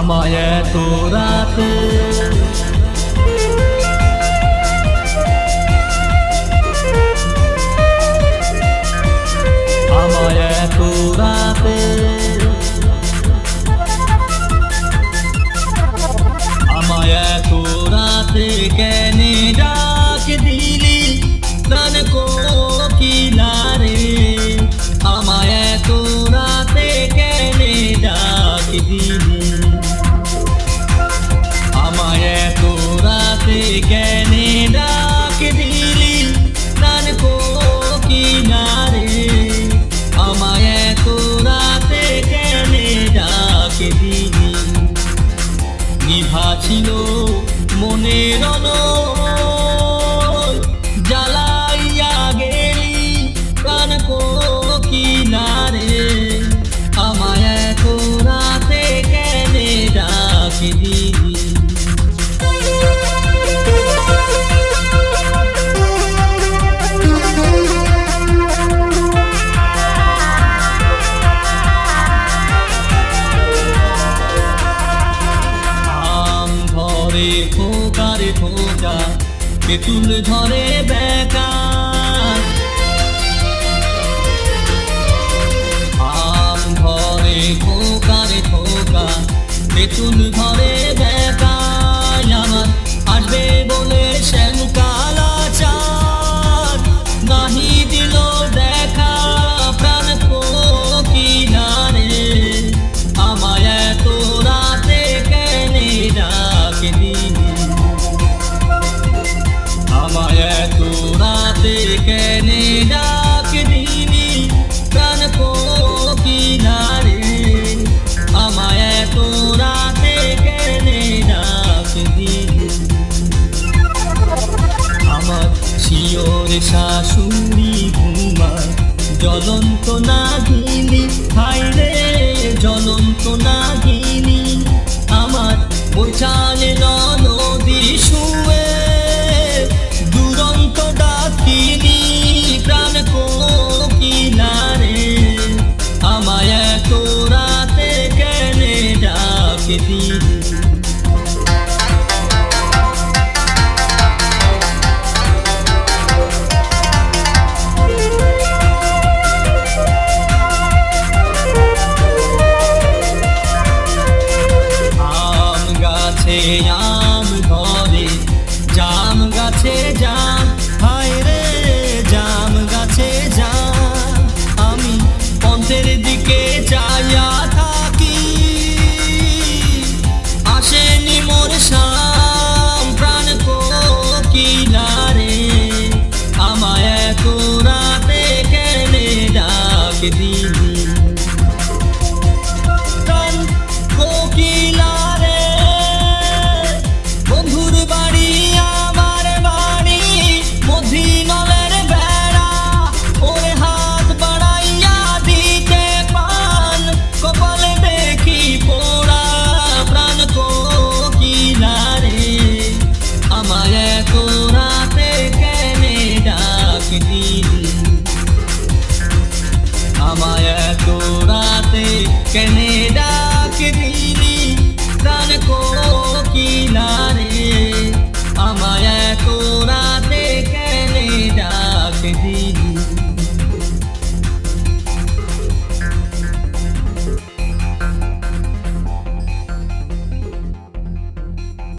আমায় এত রাতে আমায় এত রাতে আমায় এত রাতে কেন যা তেঁতুল ধরে কেনে ডাক দিনি প্রাণ কিনারে। আমায় এত রাতে কেনে ডাক দিনি আমার শিওর শাশুড়ি ঘুমায়, জ্বলন্ত না দিলি হাইরে জ্বলন্ত না Yeah. আমায় এত রাতে কেনে